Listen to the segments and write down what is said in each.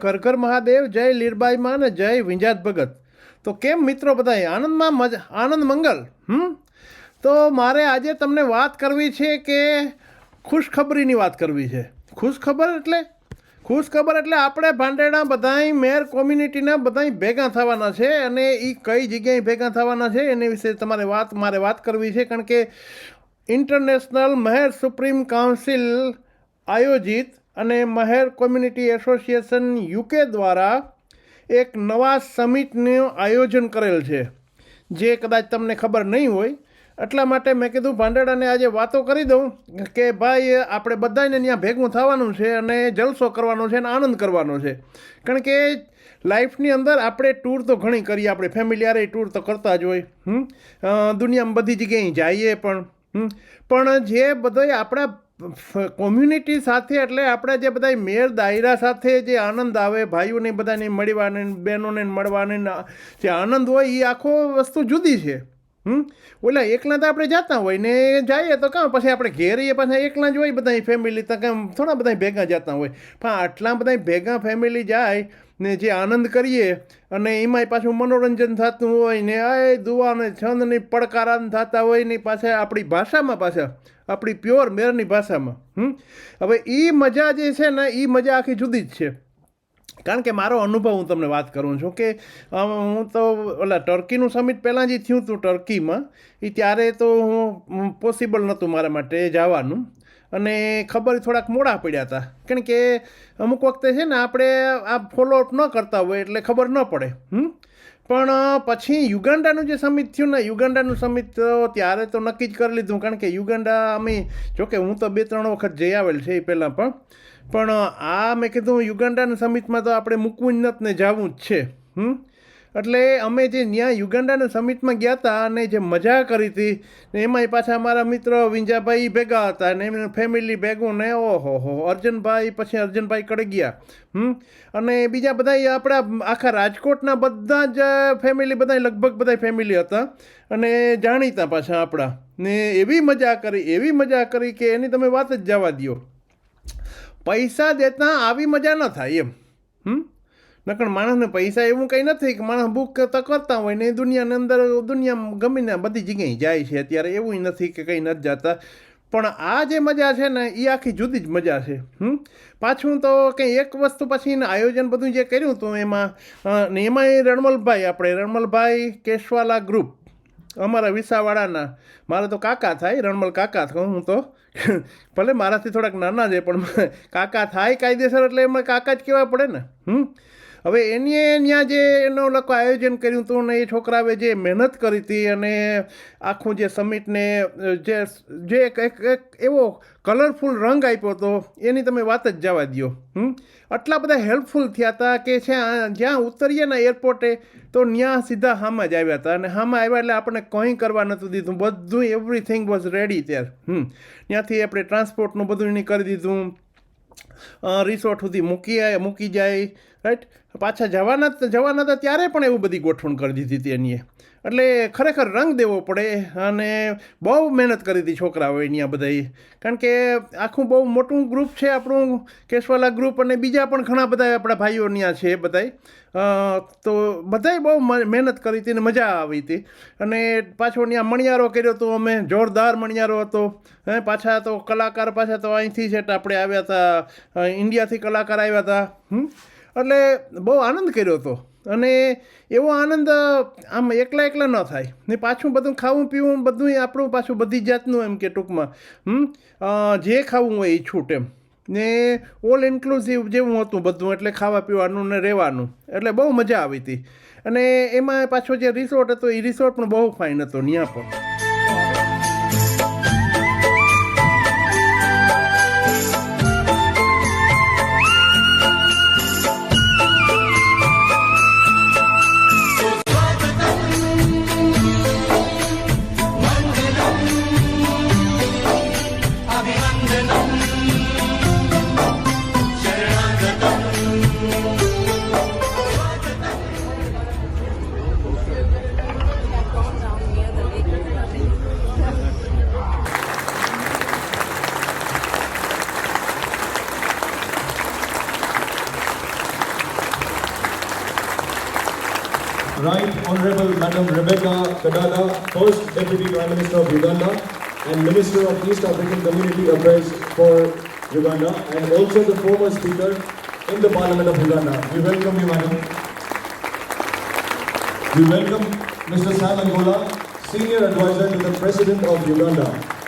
ઘર ઘર મહાદેવ, જય લીરબાઈમાં અને જય વિંજાત ભગત. તો કેમ મિત્રો બધાય, આનંદમાં મજા, આનંદ મંગલ? હમ? તો મારે આજે તમને વાત કરવી છે કે ખુશખબરીની વાત કરવી છે. ખુશખબર એટલે? ખુશખબર એટલે આપણે ભાંડેડા બધાય મેર કોમ્યુનિટીના બધાય ભેગા થવાના છે અને એ કઈ જગ્યાએ ભેગા થવાના છે એની વિશે તમારે વાત, મારે વાત કરવી છે કારણ કે ઇન્ટરનેશનલ મહેર સુપ્રીમ કાઉન્સિલ આયોજિત અને મહેર કોમ્યુનિટી એસોસિએશન યુકે દ્વારા એક નવા સમિટનું આયોજન કરેલ છે, જે કદાચ તમને ખબર નહીં હોય. એટલા માટે મેં કીધું, ભાંડેડાને આજે વાતો કરી દઉં કે ભાઈ, આપણે બધાને ત્યાં ભેગું થવાનું છે અને જલસો કરવાનો છે અને આનંદ કરવાનો છે. કારણ કે લાઈફની અંદર આપણે ટૂર તો ઘણી કરીએ, આપણે ફેમિલીયારે ટૂર તો કરતા જ હોય. દુનિયામાં બધી જગ્યાએ જઈએ પણ પણ જે બધા આપણા કોમ્યુનિટી સાથે એટલે આપણે જે બધા મેર દાયરા સાથે જે આનંદ આવે, ભાઈઓને બધાને મળવાને, બહેનોને મળવાને જે આનંદ હોય એ આખો વસ્તુ જુદી છે. હમ? ઓલા એકલા તો આપણે જતા હોય ને જઈએ તો કાં પછી આપણે ઘેર એ પાછા એકલા જ હોય બધા ફેમિલી તો કામ થોડા બધા ભેગા જતા હોય. પણ આટલા બધા ભેગા ફેમિલી જાય ને જે આનંદ કરીએ અને એમાંય પાછું મનોરંજન થતું હોય ને આ દુવા ને પડકારાન થતા હોય ને પાછા આપણી ભાષામાં પાછા, આપણી પ્યોર મેરની ભાષામાં હવે એ મજા જે છે ને એ મજા આખી જુદી જ છે. કારણ કે મારો અનુભવ હું તમને વાત કરું છું કે હું તો ઓલા ટર્કીનું સમિટ પહેલાં જે થયું હતું ટર્કીમાં એ ત્યારે તો હું પોસિબલ નહોતું મારા માટે જવાનું. અને ખબર થોડાક મોડા પડ્યા હતા કારણ કે અમુક વખતે છે ને આપણે આ ફોલોઅપ ન કરતા હોય એટલે ખબર ન પડે. હમ? પણ પછી યુગાન્ડાનું જે સમિટ થયું ને યુગાન્ડાનું સમિટ ત્યારે તો નક્કી જ કરી લીધું. કારણ કે યુગાન્ડા અમે, જોકે હું તો બે ત્રણ વખત જઈ આવેલ છે એ પહેલાં પણ. પણ આ મેં કીધું યુગાન્ડાના સમિટમાં તો આપણે મૂકવું જ નથી ને જવું જ છે. હમ? એટલે અમે જે ત્યાં યુગાન્ડાના સમિટમાં ગયા હતા અને જે મજા કરી હતી, ને એમાંય પાછા અમારા મિત્ર વિંજાભાઈ ભેગા હતા ને એમનું ફેમિલી ભેગું ને ઓહો હો, અર્જનભાઈ પછી અર્જનભાઈ કડગિયા હમ? અને બીજા બધા આપણા આખા રાજકોટના બધા જ ફેમિલી બધા લગભગ બધા ફેમિલી હતા અને જાણીતા પાછા આપણા, ને એવી મજા કરી, એવી મજા કરી કે એની તમે વાત જ જવા દ્યો. પૈસા દેતા આવી મજા ન થાય એમ, હમ? નકર માણસને પૈસા એવું કંઈ નથી કે માણસ બુક તો કરતા હોય ને દુનિયાની અંદર દુનિયામાં ગમીને બધી જગ્યાએ જાય છે. અત્યારે એવું નથી કે કંઈ નથી જતા. પણ આ જે મજા છે ને એ આખી જુદી જ મજા છે. હમ? પાછું તો કંઈ એક વસ્તુ પછી આયોજન બધું જે કર્યું હતું એમાં ને એમાંય રણમલભાઈ આપણે, રણમલભાઈ કેશવાલા ગ્રુપ અમારા વિસાવાડાના. મારા તો કાકા થાય, રણમલ કાકા કહું હું તો. ભલે મારાથી થોડાક નાના છે, પણ કાકા થાય કાયદેસર એટલે એમાં કાકા જ કહેવા પડે ને. હમ? હવે એની ત્યાં જે એનો લોકો આયોજન કર્યું હતું ને એ છોકરાએ જે મહેનત કરી હતી અને આખું જે સમિટને, જે જે એક એક એવો કલરફુલ રંગ આપ્યો હતો, એની તમે વાત જ જવા દ્યો, હમ? આટલા બધા હેલ્પફુલ થયા હતા કે છે જ્યાં ઉતરીએ ને એરપોર્ટે તો ત્યાં સીધા હામાં જ આવ્યા હતા. અને હામાં આવ્યા એટલે આપણને કંઈ કરવા નહોતું દીધું. બધું એવરીથિંગ વોઝ રેડી ત્યાર ત્યાંથી આપણે ટ્રાન્સપોર્ટનું બધું એની કરી દીધું. રિસોર્ટ સુધી મૂકી મૂકી જાય રાઈટ પાછા જવાના જવાના હતા ત્યારે પણ એવું બધી ગોઠવણ કરી દીધી હતી એની એટલે ખરેખર રંગ દેવો પડે અને બહુ મહેનત કરી હતી છોકરાઓએ અહીંયા બધાએ. કારણ કે આખું બહુ મોટું ગ્રુપ છે આપણું કેશવાલા ગ્રુપ અને બીજા પણ ઘણા બધા આપણા ભાઈઓ ત્યાં છે બધાય તો બધાય બહુ મહેનત કરી હતી ને મજા આવી હતી. અને પાછો ત્યાં મણિયારો કર્યો હતો અમે, જોરદાર મણિયારો હતો. હે, પાછા તો કલાકાર પાછા તો અહીંથી છે આપણે આવ્યા હતા. ઇન્ડિયાથી કલાકાર આવ્યા હતા. એટલે બહુ આનંદ કર્યો હતો. અને એવો આનંદ, આમ એકલા એકલા ન થાય. ને પાછું બધું ખાવું પીવું બધું આપણું પાછું બધી જાતનું એમ કે ટૂંકમાં. હમ? જે ખાવું હોય એ છૂટ એમ. ને ઓલ ઇન્ક્લુઝિવ જેવું હતું બધું, એટલે ખાવા પીવાનું ને રહેવાનું. એટલે બહુ મજા આવી હતી. અને એમાં પાછો જે રિસોર્ટ હતો, એ રિસોર્ટ પણ બહુ ફાઇન હતો ત્યાં પણ. First Deputy Prime Minister of Uganda and Minister of East African Community Affairs for Uganda and also the former Speaker in the Parliament of Uganda. We welcome you, Madam. We welcome Mr. Sam Angola, Senior Advisor to the President of Uganda.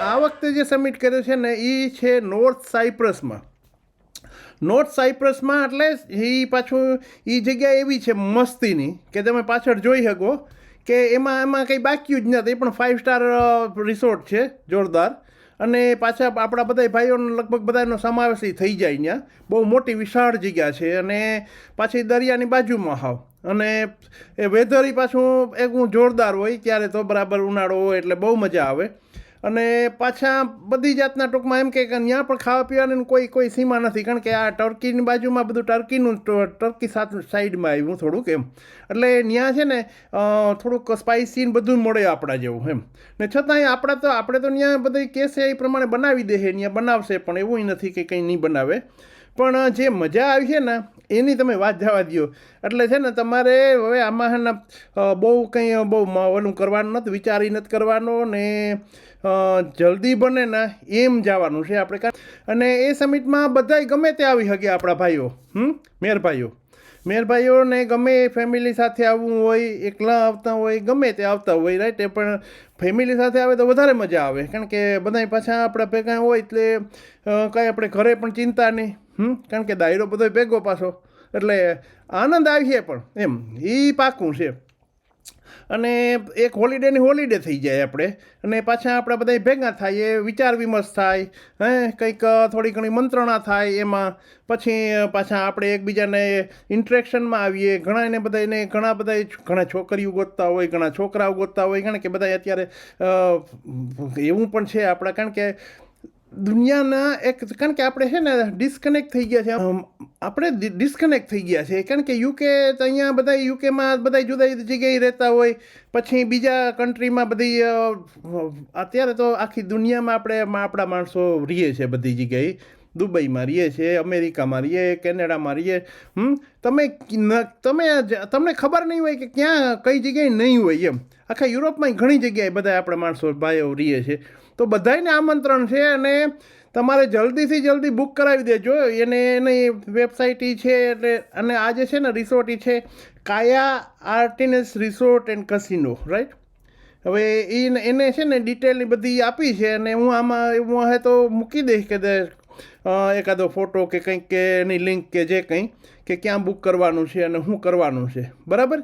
આ વખતે જે submit કર્યો છે ને એ છે north સાયપ્રસમાં north સાયપ્રસમાં એટલે એ પાછું એ જગ્યા એવી છે મસ્તીની કે તમે પાછળ જોઈ શકો. કે એમાં એમાં કંઈ બાકી જ નથી, પણ ફાઇવ સ્ટાર રિસોર્ટ છે, જોરદાર. અને પાછા આપણા બધા ભાઈઓનો લગભગ બધાનો સમાવેશ થઈ જાય ત્યાં બહુ મોટી વિશાળ જગ્યા છે અને પાછી દરિયાની બાજુમાં હાવ. અને એ વેધર પાછું, એકું જોરદાર હોય ત્યારે તો બરાબર ઉનાળો હોય એટલે બહુ મજા આવે. અને પાછા બધી જાતના ટૂંકમાં એમ કે ત્યાં પણ ખાવા પીવાની કોઈ કોઈ સીમા નથી, કારણ કે આ ટર્કીની બાજુમાં બધું ટર્કીનું ટર્કી સાઈડમાં આવ્યું થોડુંક એમ. એટલે ત્યાં છે ને થોડુંક સ્પાઇસી ને બધું મળે આપણા જેવું એમ. ને છતાંય આપણા તો, આપણે તો ત્યાં બધી કહેશે એ પ્રમાણે બનાવી દે છે ત્યાં બનાવશે પણ એવું નથી કે કંઈ નહીં બનાવે. પણ જે મજા આવી છે ને એની તમે વાત જવા દો એટલે છે ને તમારે હવે આમાં બહુ કંઈ બહુ ઓલું કરવાનું નથી, વિચારી નથી કરવાનો ને જલ્દી બને ને એમ જવાનું છે આપણે કાં અને એ સમિટમાં બધાય ગમે તે આવી શકે આપણા ભાઈઓ, હમ? મેર ભાઈઓ. મેર ભાઈઓને ગમે એ ફેમિલી સાથે આવવું હોય, એકલા આવતા હોય, ગમે તે આવતા હોય, રાઈટ? એ પણ ફેમિલી સાથે આવે તો વધારે મજા આવે. કારણ કે બધા પાછા આપણા ભેગા હોય એટલે કાંઈ આપણે ઘરે પણ ચિંતા નહીં. હમ? કારણ કે દાયરો બધો ભેગો પાછો. એટલે આનંદ આવીએ પણ, એમ. એ પાકું છે. અને એક હોલિડેની હોલિડે થઈ જાય આપણે. અને પાછા આપણે બધા ભેગા થાય, એ વિચાર વિમર્શ થાય, હે? કંઈક થોડી ઘણી મંત્રણા થાય એમાં. પછી પાછા આપણે એકબીજાને ઇન્ટરેક્શનમાં આવીએ. ઘણા એને બધા એને ઘણા બધા, ઘણા છોકરીઓ ગોતતા હોય, ઘણા છોકરાઓ ગોતતા હોય, કારણ કે બધા અત્યારે એવું પણ છે આપણા. કારણ કે દુનિયાના એક, કારણ કે આપણે છે ને ડિસ્કનેક્ટ થઈ ગયા છે. આપણે ડિસ્કનેક્ટ થઈ ગયા છે. કારણ કે યુકે તો અહીંયા બધા યુકેમાં બધા જુદા જુદી જગ્યાએ રહેતા હોય. પછી બીજા કન્ટ્રીમાં બધી અત્યારે તો આખી દુનિયામાં આપણે આપણા માણસો રહીએ છે બધી જગ્યાએ. દુબઈમાં રહીએ છીએ, અમેરિકામાં રહીએ, કેનેડામાં રહીએ. હમ? તમે તમે તમને ખબર નહીં હોય કે ક્યાં, કઈ જગ્યાએ નહીં હોય એમ. આખા યુરોપમાં ઘણી જગ્યાએ બધા આપણા માણસો ભાઈઓ રહીએ છીએ. તો બધાયને આમંત્રણ છે અને તમારે જલ્દીથી જલ્દી બુક કરાવી દેજો. એને, એની વેબસાઇટ છે એટલે, અને આ જે છે ને રિસોર્ટ છે, કાયા આર્ટિનેસ રિસોર્ટ એન્ડ કસિનો, રાઈટ? હવે એને છે ને ડિટેલની બધી આપી છે અને હું આમાં, હું હે તો મૂકી દઈશ કે એકાદો ફોટો કે કંઈક કે એની લિંક કે જે કંઈ કે ક્યાં બુક કરવાનું છે અને શું કરવાનું છે. બરાબર?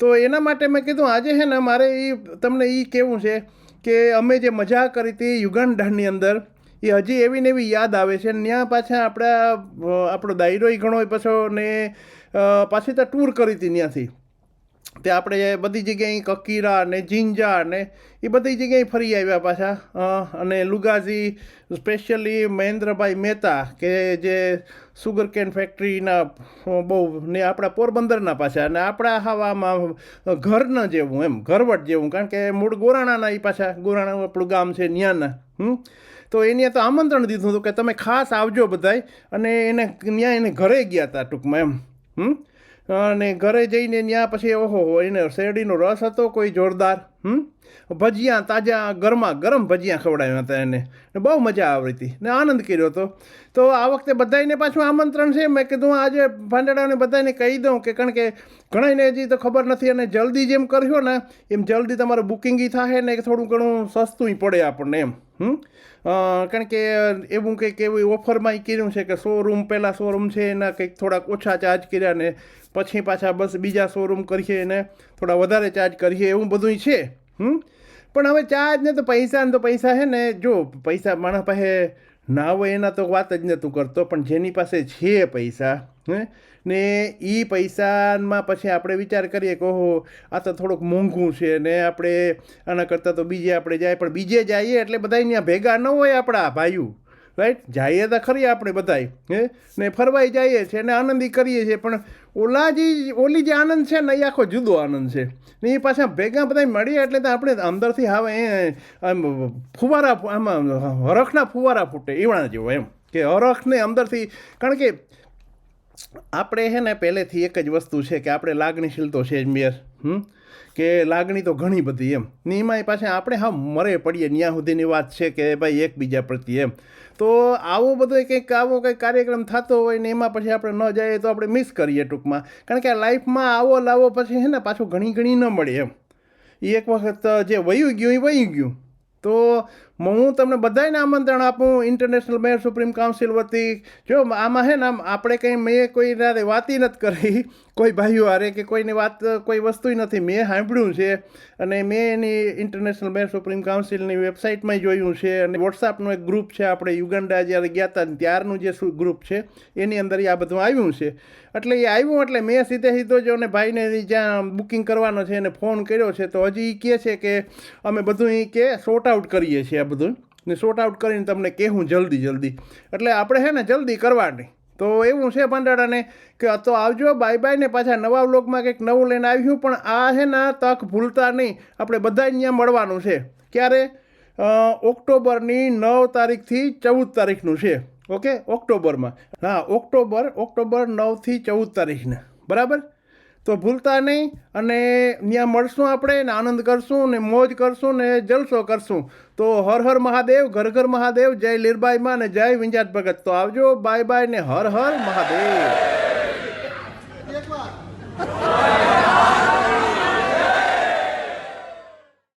તો એના માટે મેં કીધું, આજે છે ને મારે એ તમને એ કહેવું છે કે અમે જે મજા કરી હતી યુગાન્ડાની અંદર એ હજી એવી ને એવી યાદ આવે છે. ત્યાં પાછા આપણા આપણો દાયરોય ઘણો પાછો ને પાછી તો ટૂર કરી હતી ત્યાંથી તે આપણે બધી જગ્યાએ કકીરા ને જિંજા ને એ બધી જગ્યાએ ફરી આવ્યા પાછા. અને લુગાજી સ્પેશિયલી મહેન્દ્રભાઈ મહેતા કે જે સુગર કેન ફેક્ટરીના બહુ ને આપણા પોરબંદરના પાછા અને આપણા હવામાં ઘરના જેવું એમ, ઘરવટ જેવું. કારણ કે મૂળ ગોરાણાના એ પાછા, ગોરાણા આપણું ગામ છે ન્યાના. હમ? તો એને તો આમંત્રણ દીધું હતું કે તમે ખાસ આવજો બધાય અને એને ત્યાં એને ઘરે ગયા હતા ટૂંકમાં એમ. હમ? અને ઘરે જઈને ત્યાં પછી ઓહો એને શેરડીનો રસ હતો કોઈ જોરદાર? હમ? ભજીયા તાજા ગરમા ગરમ ભજીયા ખવડાવ્યા હતા એને. ને બહુ મજા આવી હતી. ને આનંદ કર્યો હતો. તો આ વખતે બધાને પાછું આમંત્રણ છે. મેં કીધું આજે ભાંડેડાને બધાને કહી દઉં કે કારણ કે ઘણાને હજી તો ખબર નથી અને જલ્દી જેમ કરશો ને એમ જલ્દી તમારું બુકિંગ થાય ને થોડું ઘણું સસ્તું પડે આપણને એમ. હમ? કારણ કે એવું કંઈક એવી ઓફરમાં કર્યું છે કે શોરૂમ, પહેલાં શોરૂમ છે એના કંઈક થોડાક ઓછા ચાર્જ કર્યા ને પછી પાછા બસ બીજા શોરૂમ કરીએ એને થોડા વધારે ચાર્જ કરીએ એવું બધું છે, હમ? પણ હવે ચાર્જ ને તો પૈસા ને તો પૈસા છે ને, જો પૈસા માણસ પાસે ના હોય એના તો વાત જ નહોતું કરતો, પણ જેની પાસે છે પૈસા, હે? ને એ પૈસામાં પછી આપણે વિચાર કરીએ કે ઓહો, આ તો થોડુંક મોંઘું છે ને આપણે આના કરતાં તો બીજે આપણે જાય, પણ બીજે જઈએ એટલે બધા ત્યાં ભેગા ન હોય આપણા ભાઈઓ. રાઈટ જઈએ તો ખરી આપણે બધાય, હે? ને ફરવાય જઈએ છીએ ને આનંદી કરીએ છીએ, પણ ઓલા જે, ઓલી જે આનંદ છે ને એ આખો જુદો આનંદ છે. ને એ પાછા ભેગા બધા મળીએ એટલે તો આપણે અંદરથી હવે આમ ફુવારા આમાં હરખના ફુવારા ફૂટે એવડા જેવો એમ. કે હરખને અંદરથી, કારણ કે આપણે છે ને પહેલેથી એક જ વસ્તુ છે કે આપણે લાગણીશીલ તો છે જ મેયર, હમ? કે લાગણી તો ઘણી બધી એમ. ને એ પાછા આપણે હા મરે પડીએ ત્યાં સુધીની વાત છે કે ભાઈ એકબીજા પ્રત્યે એમ. તો આવો બધો કંઈક આવો કંઈક કાર્યક્રમ થતો હોય ને એમાં પછી આપણે ન જઈએ તો આપણે મિસ કરીએ ટૂંકમાં. કારણ કે આ લાઈફમાં આવો લાવો પછી છે ને પાછું ઘણી ઘણી ન મળે એમ. એ એક વખત જે વયું ગયું એ વયું ગયું. તો હું તમને બધાને આમંત્રણ આપું ઇન્ટરનેશનલ મેયર સુપ્રીમ કાઉન્સિલ વતી. જો, આમાં હે ને, આમ આપણે કંઈ મેં કોઈ રાતે વાતી નથી કરી. કોઈ ભાઈઓ હારે કે કોઈની વાત, કોઈ વસ્તુ નથી. મેં સાંભળ્યું છે અને મેં એની ઇન્ટરનેશનલ મેયર સુપ્રીમ કાઉન્સિલની વેબસાઇટમાં જોયું છે અને વોટ્સઅપનું એક ગ્રુપ છે આપણે યુગાન્ડા જ્યારે ગયા હતા ત્યારનું જે ગ્રુપ છે, એની અંદર આ બધું આવ્યું છે. એટલે એ આવ્યું એટલે મેં સીધે સીધો જો અને ભાઈને જ્યાં બુકિંગ કરવાનો છે એને ફોન કર્યો છે. તો હજી એ કહે છે કે અમે બધું એ કે સોર્ટ આઉટ કરીએ છીએ. આ બધું ને શોર્ટ આઉટ કરીને તમને કહેવું જલ્દી જલ્દી. એટલે આપણે છે ને જલ્દી કરવાની. તો એવું છે ભંડારાને કે તો આવજો બાય બાય ને પાછા નવા વ્લોગમાં કંઈક નવું લઈને આવ્યું, પણ આ છે ને તક ભૂલતા નહીં. આપણે બધા અહીંયા મળવાનું છે. ક્યારે? ઓક્ટોબરની નવ તારીખથી ચૌદ તારીખનું છે. ઓકે? ઓક્ટોબરમાં. હા, ઓક્ટોબર ઓક્ટોબર નવથી ચૌદ તારીખને. બરાબર? તો ભૂલતા નહીં અને ત્યાં મળશું આપણે ને આનંદ કરશું ને મોજ કરશું ને જલસો કરશું. તો હર હર મહાદેવ, ઘર ઘર મહાદેવ, જય લીરબાઈમાં ને જય વિંજાત ભગત. તો આવજો, બાય બાય ને હર હર મહાદેવ.